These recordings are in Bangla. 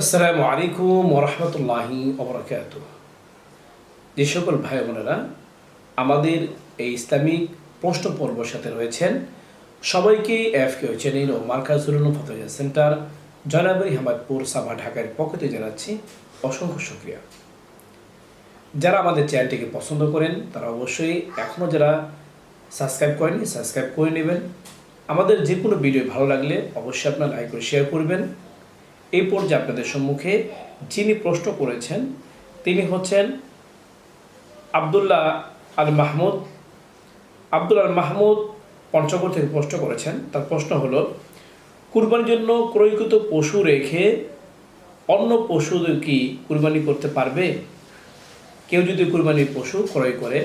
আসসালামু আলাইকুম ওরহমতুল্লাহি ওবরাকাত যে সকল ভাই বোনেরা আমাদের এই ইসলামিক প্রশ্ন পর্বের সাথে রয়েছেন সবাইকে এফ কে চ্যানেল ও মার্কাজুল ফতোয়া সেন্টার জয়নাবাড়ি হামাদপুর সাভা ঢাকার থেকে জানাচ্ছি অসংখ্য শুক্রিয়া। যারা আমাদের চ্যানেলটিকে পছন্দ করেন, তারা অবশ্যই এখনও যারা সাবস্ক্রাইব করেনি সাবস্ক্রাইব করে নেবেন। আমাদের যে কোনো ভিডিও ভালো লাগলে অবশ্যই আপনার লাইক করে শেয়ার করবেন। এই পর্যায়ে আপনাদের সম্মুখে যিনি প্রশ্ন করেছেন, তিনি হচ্ছেন আবদুল্লাহ আল মাহমুদ। আব্দুল আল মাহমুদ পঞ্চগড় থেকে প্রশ্ন করেছেন। তার প্রশ্ন হলো, কুরবানির জন্য ক্রয়কৃত পশু রেখে অন্য পশু কি কুরবানি করতে পারবে? কেউ যদি কুরবানির পশু ক্রয় করে,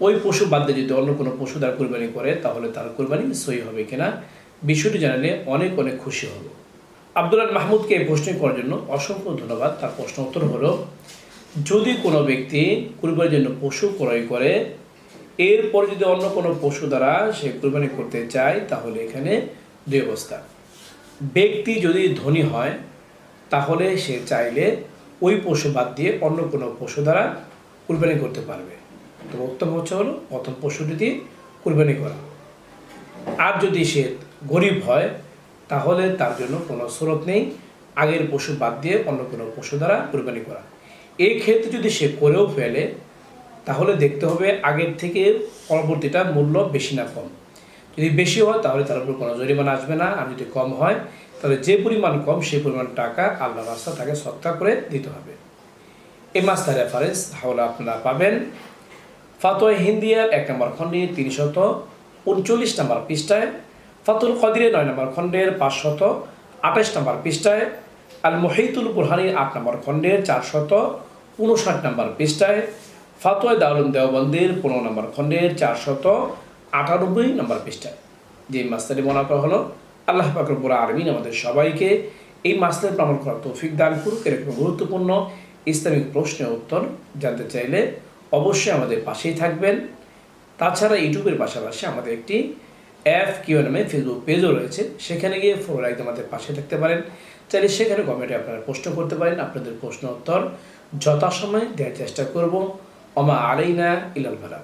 ওই পশু বাদ দিয়ে যদি অন্য কোনো পশু তার কুরবানি করে, তাহলে তার কুরবানি সই হবে কিনা? বিষয়টি জানালে অনেক অনেক খুশি হব। আব্দুল্লাহ মাহমুদকে এই প্রশ্ন করার জন্য অসংখ্য ধন্যবাদ। তার প্রশ্ন উত্তর হলো, যদি কোনো ব্যক্তি কুরবানির জন্য পশু ক্রয় করে, এরপর যদি অন্য কোনো পশু দ্বারা সে কুরবানি করতে চায়, তাহলে এখানে দুই অবস্থা। ব্যক্তি যদি ধনী হয়, তাহলে সে চাইলে ওই পশু বাদ দিয়ে অন্য কোনো পশু দ্বারা কুরবানি করতে পারবে। তো উত্তম হচ্ছে হলো, প্রথম পশুটি দিয়ে কুরবানি করা। আর যদি সে গরিব হয় তাহলে তার জন্য কোনো স্রোত নেই। আগের পশু বাদ দিয়ে অন্য কোনো পশু দ্বারা কুরবানি করা। এই ক্ষেত্রে যদি সে করেও ফেলে, তাহলে দেখতে হবে আগের থেকে পরবর্তীটা মূল্য বেশি না কম। যদি বেশি হয়, তাহলে তার উপর কোনো জরিমানা আসবে না। আর যদি কম হয়, তাহলে যে পরিমাণ কম, সেই পরিমাণ টাকা আল্লাহ রাস্তা তাকে সত্তা করে দিতে হবে। এই মাসটা রেফারেন্স তাহলে আপনারা পাবেন। ফাতোয়া হিন্দিয়ার এক নম্বর খণ্ডে তিনশত উনচল্লিশ নম্বর পৃষ্ঠায় ফাতুল কদিরে নয় নম্বর খণ্ডের পাঁচশত আঠাশ নম্বর পৃষ্ঠায় আল মহিতুল বুরহানির আট নম্বর খণ্ডের চারশত উনষাট নম্বর পৃষ্ঠায়, ফাতোয়া দাউলুম দেওবন্দের পনেরো নম্বর খণ্ডের চারশত আটানব্বই নম্বর পৃষ্ঠায়। যে মাস্টারি মনে করা হলো, আল্লাহ পাকরবুর আলমিন আমাদের সবাইকে এই মাসলে প্রমাণ করার তৌফিক দান করুক। এরকম গুরুত্বপূর্ণ ইসলামিক প্রশ্নের উত্তর জানতে চাইলে অবশ্যই আমাদের পাশেই থাকবেন। তাছাড়া ইউটিউবের পাশাপাশি আমাদের একটি অ্যাপ কিউ নামে ফেসবুক পেজও রয়েছে। সেখানে গিয়ে ফলো একদম আমাদের পাশে থাকতে পারেন। চাইলে সেখানে কমেন্টে আপনারা প্রশ্ন করতে পারেন, আপনাদের প্রশ্ন উত্তর যথাসময়ে দেওয়ার চেষ্টা করব। অমা আলাইনা ইলাল ভালা